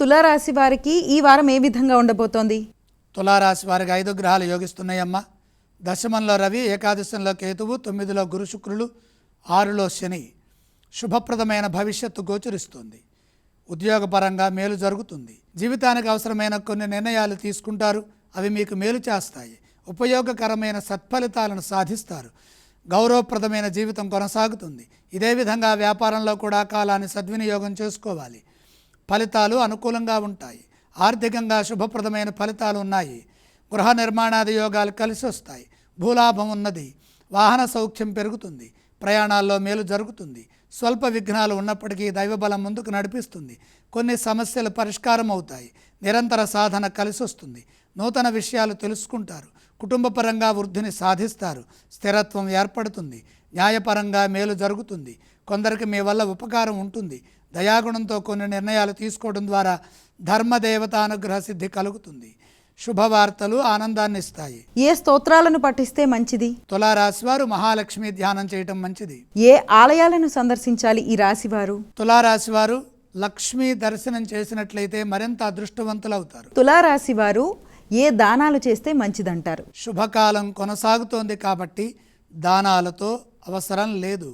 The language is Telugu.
తులారాశి వారికి ఈ వారం ఏ విధంగా ఉండబోతోంది? తులారాశి వారికి ఐదు గ్రహాలు యోగిస్తున్నాయమ్మా. దశమంలో రవి ఏకాదశంలో కేతువు తొమ్మిదిలో గురు శుక్రులు ఆరులో శని. శుభప్రదమైన భవిష్యత్తు గోచరిస్తుంది. ఉద్యోగపరంగా మేలు జరుగుతుంది. జీవితానికి అవసరమైన కొన్ని నిర్ణయాలు తీసుకుంటారు. అవి మీకు మేలు చేస్తాయి. ఉపయోగకరమైన సత్ఫలితాలను సాధిస్తారు. గౌరవప్రదమైన జీవితం కొనసాగుతుంది. ఇదే విధంగా వ్యాపారంలో కూడా కాలాన్ని సద్వినియోగం చేసుకోవాలి. ఫలితాలు అనుకూలంగా ఉంటాయి. ఆర్థికంగా శుభప్రదమైన ఫలితాలు ఉన్నాయి. గృహ నిర్మాణాది యోగాలు కలిసి వస్తాయి. భూలాభం ఉన్నది. వాహన సౌఖ్యం పెరుగుతుంది. ప్రయాణాల్లో మేలు జరుగుతుంది. స్వల్ప విఘ్నాలు ఉన్నప్పటికీ దైవబలం ముందుకు నడిపిస్తుంది. కొన్ని సమస్యలు పరిష్కారం అవుతాయి. నిరంతర సాధన కలిసి వస్తుంది. నూతన విషయాలు తెలుసుకుంటారు. కుటుంబపరంగా వృద్ధిని సాధిస్తారు. స్థిరత్వం ఏర్పడుతుంది. న్యాయపరంగా మేలు జరుగుతుంది. కొందరికి మీ వల్ల ఉపకారం ఉంటుంది. దయాగుణంతో కొన్ని నిర్ణయాలు తీసుకోవడం ద్వారా ధర్మదేవత అనుగ్రహ సిద్ధి కలుగుతుంది. శుభవార్తలు ఆనందాన్ని ఇస్తాయి ఏ స్తోత్రాలను పఠిస్తే మంచిది? తులారాశి వారు మహాలక్ష్మి ధ్యానం చేయటం మంచిది. ఏ ఆలయాలను సందర్శించాలి ఈ రాశివారు? తులారాశి వారు లక్ష్మీ దర్శనం చేసినట్లయితే మరింత అదృష్టవంతులవుతారు. తులారాశి వారు ఏ దానాలు చేస్తే మంచిదంటారు? శుభకాలం కొనసాగుతోంది కాబట్టి దానాలతో అవసరం లేదు.